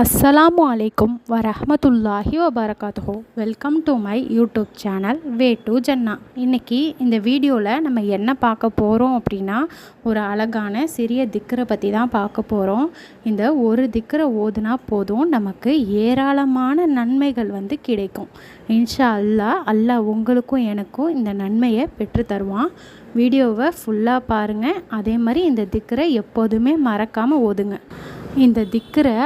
அஸ்ஸலாமு அலைக்கும் வரஹமத்துல்லாஹி வபரகாத்துஹு welcome to my YouTube channel way to ஜன்னா இன்றைக்கி இந்த வீடியோவில் நம்ம என்ன பார்க்க போகிறோம் அப்படின்னா ஒரு அழகான சிறிய திக்கரை பற்றி தான் பார்க்க போகிறோம் இந்த ஒரு திக்கரை ஓதுனா போதும் நமக்கு ஏராளமான நன்மைகள் வந்து கிடைக்கும். இன்ஷா அல்லாஹ் அல்லாஹ் உங்களுக்கும் எனக்கும் இந்த நன்மையை பெற்று தருவான். வீடியோவை ஃபுல்லாக பாருங்கள் அதே மாதிரி இந்த திக்கரை எப்போதுமே மறக்காமல் ஓதுங்க. இந்த திக்கரை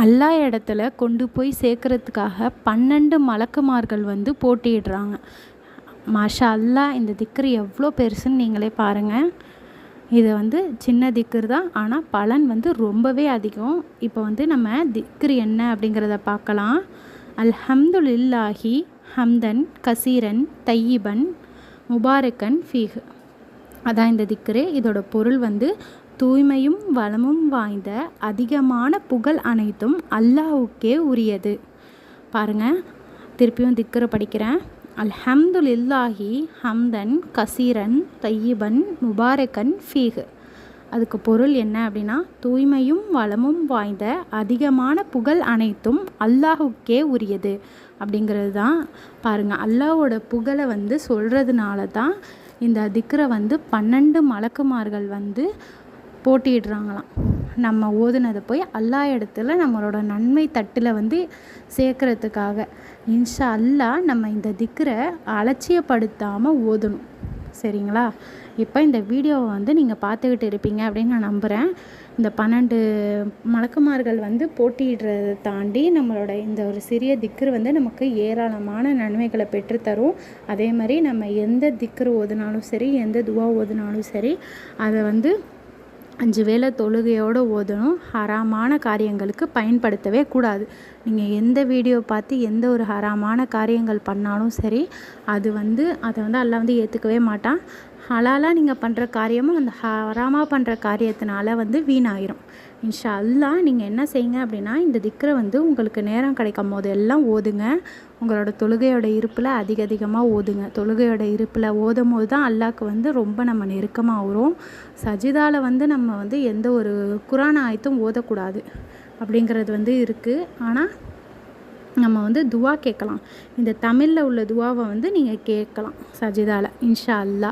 அல்லா இடத்துல கொண்டு போய் சேர்க்கறதுக்காக பன்னெண்டு மலக்குமார்கள் வந்து போட்டியிடுறாங்க. மாஷா அல்லா இந்த திக்ரு எவ்வளோ பெருசுன்னு நீங்களே பாருங்கள் இது வந்து சின்ன திக்ரு தான். ஆனால் பலன் வந்து ரொம்பவே அதிகம். இப்போ வந்து நம்ம திக்ரு என்ன அப்படிங்கிறத பார்க்கலாம். அல்ஹம்துலில்லாஹி ஹம்தன் கசீரன் தையிபன் முபாரக்கன் ஃபீஹ். அதான் இந்த திக்ரு. இதோட பொருள் வந்து தூய்மையும் வளமும் வாய்ந்த அதிகமான புகழ் அனைத்தும் அல்லாஹுக்கே உரியது. பாருங்க திருப்பியும் திக்கரை படிக்கிறேன். அல்ஹம்துலில்லாஹி ஹம்தன் கசீரன் தையீபன் முபாரக்கன் ஃபீஹு. அதுக்கு பொருள் என்ன அப்படின்னா தூய்மையும் வளமும் வாய்ந்த அதிகமான புகழ் அனைத்தும் அல்லாஹுக்கே உரியது அப்படிங்கிறது தான். பாருங்கள் அல்லாஹோட புகழை வந்து சொல்கிறதுனால தான் இந்த திக்கரை வந்து பன்னெண்டு மலக்குமார்கள் வந்து போட்டியிடுறாங்களாம். நம்ம ஓதுனதை போய் எல்லா இடத்துல நம்மளோட நன்மை தட்டில் வந்து சேர்க்கறதுக்காக. இன்ஷா அல்லா நம்ம இந்த திக்கரை அலட்சியப்படுத்தாமல் ஓதணும். சரிங்களா? இப்போ இந்த வீடியோவை வந்து நீங்கள் பார்த்துக்கிட்டு இருப்பீங்க அப்படின்னு நான் நம்புகிறேன் இந்த பன்னெண்டு மலக்குமார்கள் வந்து போட்டியிடுறதை தாண்டி நம்மளோட இந்த ஒரு சிறிய திக்கர் வந்து நமக்கு ஏராளமான நன்மைகளை பெற்றுத்தரும். அதே மாதிரி நம்ம எந்த திக்கர் ஓதுனாலும் சரி எந்த துவா ஓதுனாலும் சரி அதை வந்து அஞ்சு வேளை தொழுகையோடு ஓதணும். ஹராமான காரியங்களுக்கு பயன்படுத்தவே கூடாது. நீங்கள் எந்த வீடியோ பார்த்து எந்த ஒரு ஹராமான காரியங்கள் பண்ணாலும் சரி அது வந்து அதை வந்து எல்லாம் வந்து ஏற்றுக்கவே மாட்டான். ஹலாலாக நீங்கள் பண்ணுற காரியமும் அந்த ஹராமாக பண்ணுற காரியத்தினால வந்து வீணாயிரும். இன்ஷா அல்லா நீங்கள் என்ன செய்யுங்க அப்படின்னா இந்த திக்கரை வந்து உங்களுக்கு நேரம் கிடைக்கும் போது எல்லாம் ஓதுங்க. உங்களோட தொழுகையோட இருப்பில் அதிக அதிகமாக ஓதுங்க. தொழுகையோட இருப்பில் ஓதும் போது தான் அல்லாவுக்கு வந்து ரொம்ப நம்ம நெருக்கமாக வரும். சஜிதாவில் வந்து நம்ம வந்து எந்த ஒரு குரான ஆயத்தும் ஓதக்கூடாது அப்படிங்கிறது வந்து இருக்குது ஆனால் நம்ம வந்து துவா கேட்கலாம். இந்த தமிழில் உள்ள துவாவை வந்து நீங்கள் கேட்கலாம் சஜிதாவில் இன்ஷா அல்லா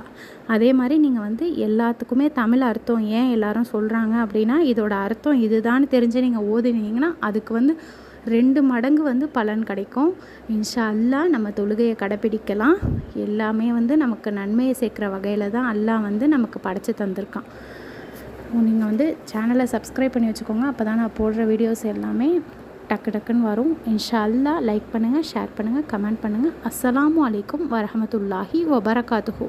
அதே மாதிரி நீங்கள் வந்து எல்லாத்துக்குமே தமிழ் அர்த்தம் ஏன் எல்லாரும் சொல்கிறாங்க அப்படின்னா இதோட அர்த்தம் இதுதான் தெரிஞ்சு நீங்கள் ஓதுனீங்கன்னா அதுக்கு வந்து ரெண்டு மடங்கு வந்து பலன் கிடைக்கும். இன்ஷா அல்லா நம்ம தொழுகையை கடைப்பிடிக்கலாம். எல்லாமே வந்து நமக்கு நன்மையை சேர்க்குற வகையில் தான் அல்லா வந்து நமக்கு படைச்சி தந்திருக்கான். நீங்கள் வந்து சேனலை சப்ஸ்கிரைப் பண்ணி வச்சுக்கோங்க. அப்போ தான் நான் போடுற வீடியோஸ் எல்லாமே டக்கு டக்குன்னு வரும். இன்ஷால்லா லைக் பண்ணுங்கள் ஷேர் பண்ணுங்கள் கமெண்ட் பண்ணுங்கள் அஸ்லாம் வலைக்கம் வரமத்துல்லாஹி வபரகாத்துஹூ.